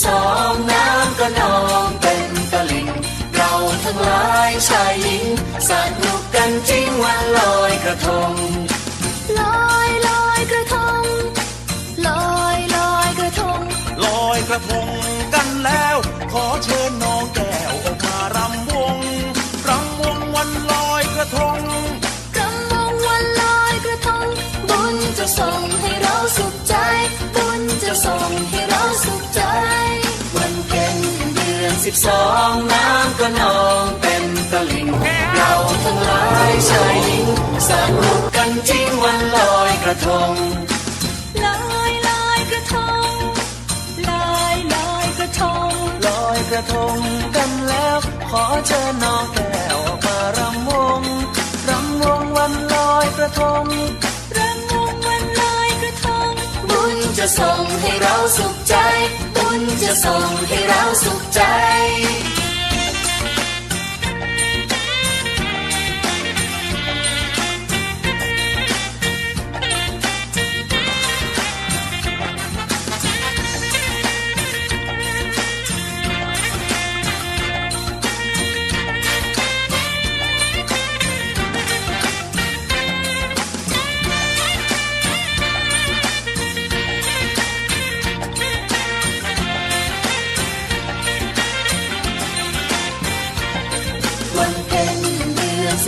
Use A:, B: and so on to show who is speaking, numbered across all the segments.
A: สิบสองน้ำก็นองเต็มตลิ่งเราทั้งหลายชายหญิงสนุกกันจริงวันลอยกระทง
B: ลอยลอยกระทงลอยลอยกระทง
C: ลอยกระทงกันแล้ว ขอเชิญน้องแก้วออกมารำวงรำวงวันลอยกระทง
B: กำมงวันลอยกระทงบุญจะส่งให้เราสุขใจบุญจะส่งให้ สิ
A: บสองน้ำก็นองเต็มตลิ่งเราทั้งหลายชายหญิงสนุกกันจริงวันลอยกระทง
B: ลอยลอยกระทงลอยลอยกระทง
A: ลอยกระทงกันแล้ว ขอเชิญน้องแก้วออกมารำวงรำวงวันลอยกระทง
B: รำวงวันลอยกระทง
A: บุญจะส่งให้เราสุขใจ บุญจะส่งให้เราสุขใจ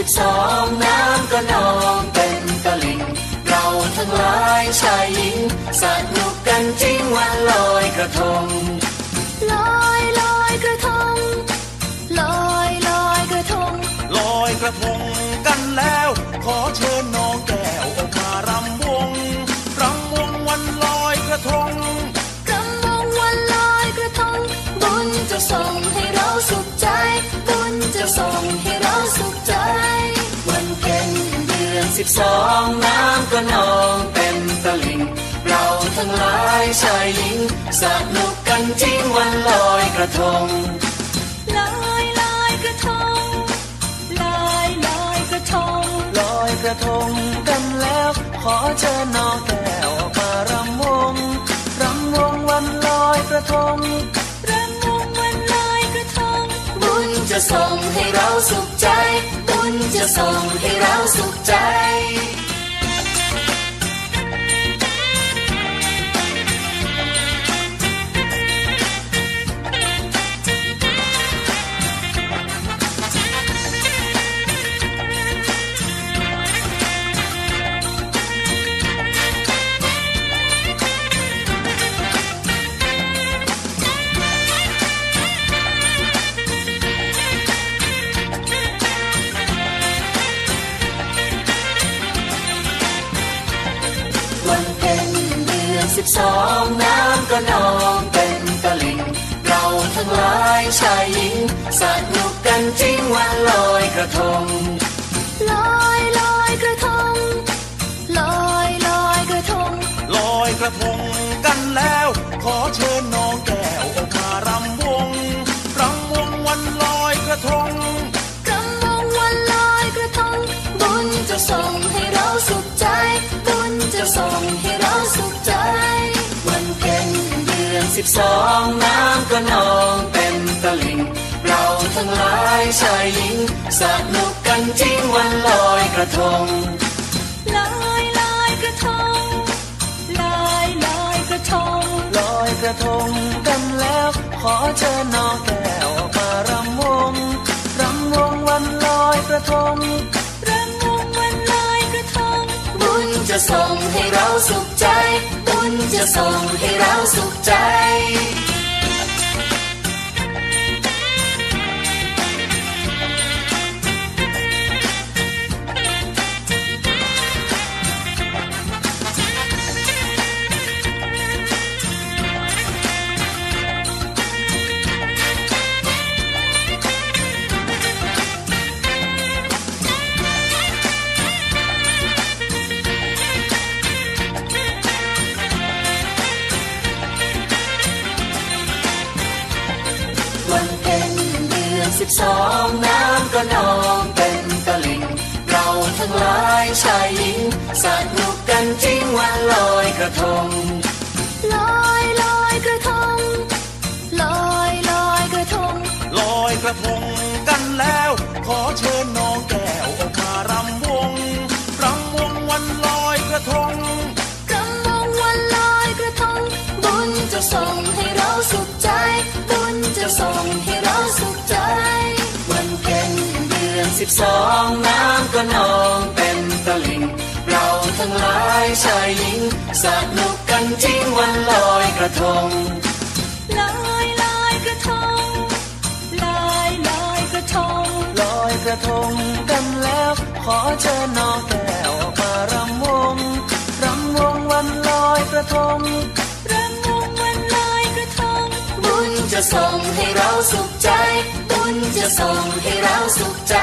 A: สิบสองน้ำก็นองเป็นตลิ่งเราทั้งหลายชายหญิงสนุกกันจริงวันลอยกระทง
B: สิบส
A: องน้ำก็นองเต็มตลิ่งเราทั้งหลายชายหญิงสนุกกันจริงวันลอยกระทง
B: ลอยลอยกระทงลอยลอยกระทง
A: ลอยกระทงกันแล้ว ขอเชิญน้องแก้วออกมารำวงรำวงวันลอยกระทง
B: รำวงวันลอยกระทง
A: บุญจะส่งให้เราสุขใจุญจะส่งให้เราสุขใจ สิบสองน้ำก็นองเต็มตลิ่งเราทั้งหลายชายหญิงสนุกกันจริงวันลอยกระทง
B: ลอยลอยกระทงลอยลอยกระทง
C: ลอยกระทงกันแล้ว ขอเชิญน้องแก้วออกมารำวงรำวงวันลอยกระทง
B: สิบส
A: องน้ำก็นองเต็มตลิ่งเราทั้งหลายชายหญิงสนุกกันจริงวันลอยกระทง
B: ลอยลอยกระทงลอยลอยกระทง
A: ลอยกระทงกันแล้ว ขอเชิญน้องแก้วออกมารำวงรำวงวันลอยกระทง
B: รำวงวันลอยกระทง
A: บุญจะส่งให้เราสุขใจ จะส่งให้เราสุขใจ สิบสองน้ำก็นองเต็มตลิ่ง เราทั้งหลายชายหญิงสนุกกันจริงวันลอยกระทง
B: ลอย
A: สิบสองน้ำก็นองเต็มตลิ่ง เราทั้งหลายชายหญิงสนุกกันจริงวันลอยกระทง
B: ลอยลอยกระทงลอยลอยกระทง
A: ลอยกระทงกันแล้ว ขอเชิญน้องแก้วมารำวงรำวงวันลอยกระทง
B: รำวงวันลอยกระทง
A: บุญจะส่งให้เราสุขใจบุญ จะส่งให้เราสุขใจ